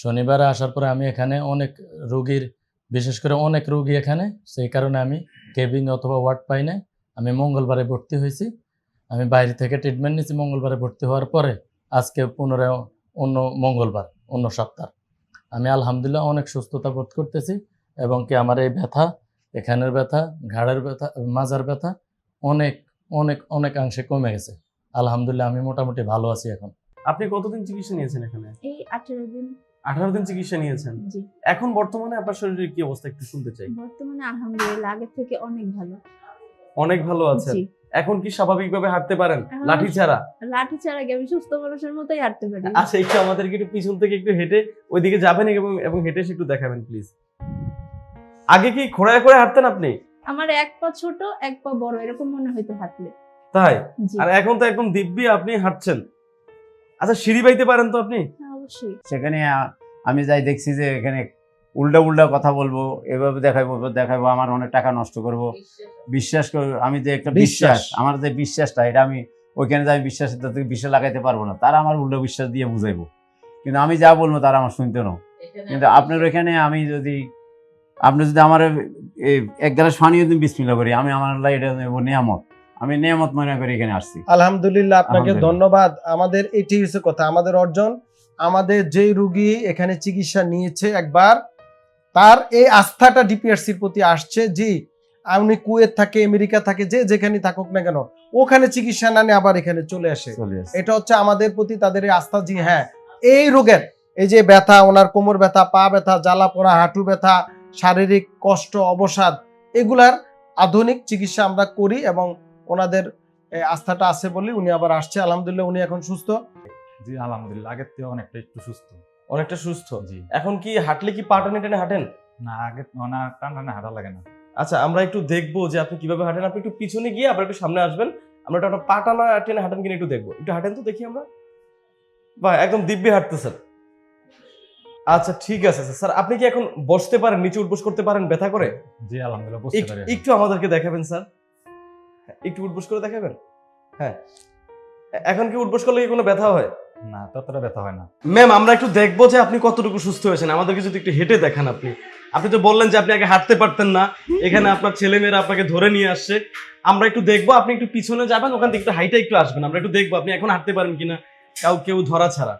শনিবারে আসার পরে আমি এখানে অনেক রুগীর বিশেষ করে অনেক রুগী এখানে সেই কারণে আমি কেবিন অথবা ওয়ার্ড পাই নাই। আমি মঙ্গলবারে ভর্তি হয়েছি। আমি বাইরে থেকে ট্রিটমেন্ট নিয়েছি মঙ্গলবারে ভর্তি হওয়ার পরে আজকে পুনরায় অন্য মঙ্গলবার অন্য সপ্তাহ। আমি আলহামদুলিল্লাহ অনেক সুস্থতা বোধ করতেছি এবং কি আমার এই ব্যথা এখানের ব্যথা ঘাড়ের ব্যথা মাজার ব্যথা অনেক অনেক অনেকাংশে কমে গেছে। আলহামদুলিল্লাহ আমি মোটামুটি ভালো আছি এখন। আপনি কতদিন চিকিৎসা নিয়েছেন এখানে? এই আঠেরো দিন। আঠারো দিন চিকিৎসা নিয়েছেন। এখন বর্তমানে আপনার শরীরের কি অবস্থা একটু শুনতে চাই। বর্তমানে আলহামদুলিল্লাহ আগের থেকে অনেক ভালো। অনেক ভালো আছেন। এখন কি স্বাভাবিকভাবে হাঁটতে পারেন? লাঠি ছাড়া? লাঠি ছাড়া কি আমি সুস্থ মানুষের মতোই হাঁটতে পারি? আচ্ছা একটু আমাদেরকে একটু পিছন থেকে একটু হেঁটে ওইদিকে যাবেন এবং এবং হেঁটে এসে একটু দেখাবেন প্লিজ আগে কি খোড়ায় করে হাঁটতেন আপনি? আমার এক পা ছোট এক পা বড় এরকম মনে হইতো হাঁটলে। তাই? আর এখন তো একদম দিব্যি আপনি হাঁটছেন। আচ্ছা সিঁড়ি বাইতে পারেন তো আপনি? হ্যাঁ, অবশ্যই। সেখানে আমি যাই দেখছি যে এখানে উল্টা উল্টা কথা বলব এভাবে দেখাবো ওভাবে দেখাবো আমার অনেক টাকা নষ্ট করব। বিশ্বাস করব আমি যে একটা বিশ্বাস আমার যে বিশ্বাসটা এটা আমি ওইখানে যে আমি বিশ্বাস বিশ্বাস লাগাইতে পারব না তারা আমার উল্টো বিশ্বাস দিয়ে বুঝাইবো। কিন্তু আমি যা বলব তারা আমার শুনতে না কিন্তু আপনার ওইখানে আমি যদি আপনি যদি আমার এক গ্লাস পানিও যদি বিসমিল্লা করি আমি আমার লাই এটা নেব নিয়ামত। আমি নিয়ামত মনে করি এখানে আসছি। আলহামদুলিল্লাহ আপনাকে ধন্যবাদ। আমাদের এটি হচ্ছে কথা আমাদের অর্জন। আমাদের যেই রুগী এখানে চিকিৎসা নিয়েছে একবার তার এই আস্থাটা ডিপিআরসির প্রতি আসছে জি উনি কুয়েত থাকে আমেরিকা থাকে যে যেখানে থাকুক না কেন ওখানে চিকিৎসা না নিয়ে আবার এখানে চলে আসে। এটা হচ্ছে আমাদের প্রতি তাদের এই আস্থা জি হ্যাঁ এই রোগের এই যে ব্যথা ওনার কোমর ব্যথা পা ব্যথা জ্বালা পোড়া হাঁটু ব্যথা শারীরিক কষ্ট অবসাদ এগুলার আধুনিক চিকিৎসা আমরা করি এবং ওনাদের আস্থাটা আছে বলে উনি আবার আসছে। আলহামদুলিল্লাহ উনি এখন সুস্থ। জি আলহামদুলিল্লাহ আগের থেকে অনেকটা একটু সুস্থ। অনেকটা সুস্থ? জি। এখন কি হাঁটলে কি পা টেনে টেনে হাঁটেন? না আগে না টান টানে হাঁটা লাগে না। আচ্ছা আমরা একটু দেখব যে আপনি কীভাবে হাঁটেন। আপনি একটু পিছনে গিয়ে আবার একটু সামনে আসবেন। আমরা একটা পা টানা টেনে হাঁটেন কিনা একটু দেখব। একটু হাঁটেন তো দেখি আমরা। বা একদম দিব্যি হাঁটতেছেন। আচ্ছা ঠিক আছে স্যার। স্যার আপনি কি এখন বসতে পারেন নিচে উঠবোস করতে পারেন ব্যথা করে? জি আলহামদুলিল্লাহ এক- পারি একটু আমাদেরকে দেখাবেন স্যার। একটু উঠবোস করে দেখাবেন? হ্যাঁ। এখন কি উঠবোস করলে কি কোনো ব্যথা হয়? না ততটা ব্যথা হয় না। ম্যাম আমরা একটু দেখব যে আপনি কতটুকু সুস্থ হয়েছেন। আমাদেরকে যদি একটু হেঁটে দেখান আপনি। আপনি তো বললেন যে আপনি আগে হাঁটতে পারতেন না। এখানে আপনার ছেলেমেয়েরা আপনাকে ধরে নিয়ে আসছে। আমরা একটু দেখব আপনি একটু পিছনে যাবেন ওখান থেকে একটু হাইটে একটু আসবেন। আমরা একটু দেখব আপনি এখন হাঁটতে পারেন কিনা। কাউ কেউ ধরা ছাড়া।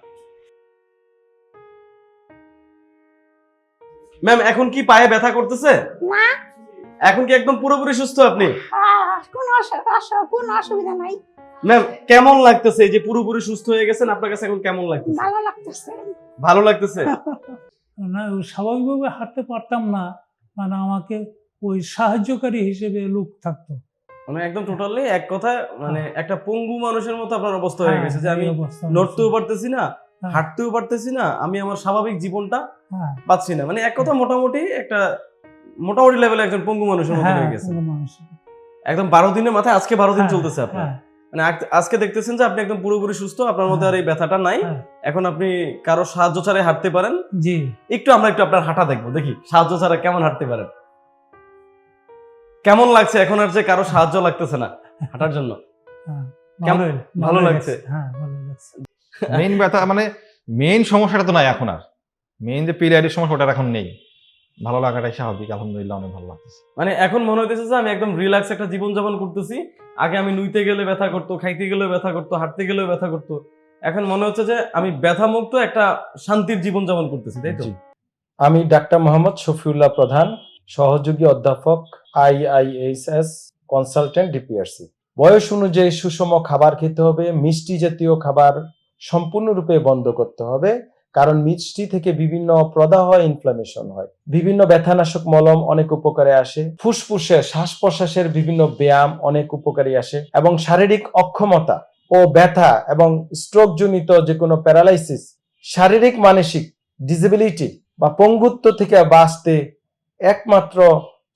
ম্যাম এখন কি পায়ে ব্যথা করতেছে? না। এখন কি একদম পুরোপুরি সুস্থ আপনি? কোনো অসুবিধা নাই। ম্যাম কেমন লাগতেছে? এই যে পুরোপুরি সুস্থ হয়ে গেছেন আপনার কাছে এখন কেমন লাগতেছে? ভালো লাগতেছে। ভালো লাগতেছে? না স্বাভাবিকভাবে হাঁটতে পারতাম না। মানে আমাকে ওই সাহায্যকারী হিসেবে লোক থাকতো। মানে একদম টোটালি এক কথায় মানে একটা পঙ্গু মানুষের মতো আপনার অবস্থা হয়ে হ্যাঁ, গেছে যে আমি নড়তেও পারতেছি না হ্যাঁ, হাঁটতেও পারতেছি না আমি আমার স্বাভাবিক জীবনটা হ্যাঁ, পাচ্ছি না। মানে এক কথা মোটামুটি একটা মোটামুটি লেভেলে একজন পঙ্গু মানুষের মতো হ্যাঁ, হয়ে গেছে। মানুষ। একদম বারো দিনের মাথায় আজকে বারো দিন হ্যাঁ, চলতেছে আপনার। হ্যাঁ, মানে আজকে দেখতেছেন যে আপনি একদম পুরোপুরি সুস্থ আপনার মধ্যে আর এই ব্যথাটা নাই। হ্যাঁ। এখন আপনি কারও সাহায্য ছাড়াই হাঁটতে পারেন। জি। একটু আমরা একটু আপনার হাঁটা দেখব দেখি সাহায্য ছাড়া কেমন হাঁটতে পারেন। কেমন লাগছে এখন আর যে কারও সাহায্য লাগতেছে না হাঁটার জন্য? হ্যাঁ, ভালো লাগছে? হ্যাঁ ভালো লাগছে। মেইন ব্যথা মানে মেইন সমস্যাটা তো নাই এখন আর। মেইন যে পিরিয়ডের সমস্যা ওটা এখন নেই। ভালো লাগাটাই স্বাভাবিক আলহামদুলিল্লাহ অনেক ভালো লাগতেছে। মানে এখন মনে হইতেছে যে আমি একদম রিল্যাক্স একটা জীবন যাপন করতেছি। আগে আমি নুইতে গেলে ব্যথা করতো, খাইতে গেলেও ব্যথা করতো, হাঁটতে গেলেও ব্যথা করতো। এখন মনে হচ্ছে যে আমি ব্যথা মুক্ত একটা শান্তির জীবন যাপন করতেছি, তাই তো? আমি ডাক্তার মোহাম্মদ শফিউল্লাহ প্রধান, সহযোগী অধ্যাপক, আইআইএইচএস কনসালটেন্ট, ডিপিআরসি। বয়স অনুযায়ী সুষম খাবার খেতে হবে, মিষ্টি জাতীয় খাবার সম্পূর্ণরূপে বন্ধ করতে হবে কারণ মিষ্টি থেকে বিভিন্ন প্রদাহ ইনফ্লামেশন হয়। বিভিন্ন ব্যথানাশক মলম অনেক উপকারে আসে। ফুসফুসে শ্বাস প্রশ্বাসের বিভিন্ন ব্যায়াম অনেক উপকারী আসে এবং শারীরিক অক্ষমতা ও ব্যথা এবং স্ট্রোক জনিত যে কোনো প্যারালাইসিস শারীরিক মানসিক ডিসেবিলিটি বা পঙ্গুত্ব থেকে বাঁচতে একমাত্র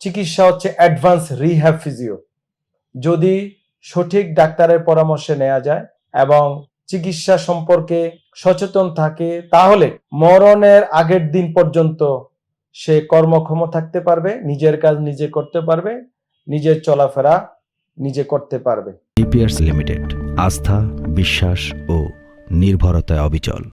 চিকিৎসা হচ্ছে অ্যাডভান্স রিহ্যাব ফিজিও যদি সঠিক ডাক্তারের পরামর্শে নেওয়া যায় এবং চিকিৎসা সম্পর্কে সচেতন থাকে, তাহলে মরণের আগের দিন পর্যন্ত সে কর্মক্ষম থাকতে পারবে, নিজের কাজ নিজে করতে পারবে, নিজের চলাফেরা নিজে করতে পারবে। ডিপিআরস লিমিটেড, আস্থা, বিশ্বাস ও নির্ভরতায় অবিচল।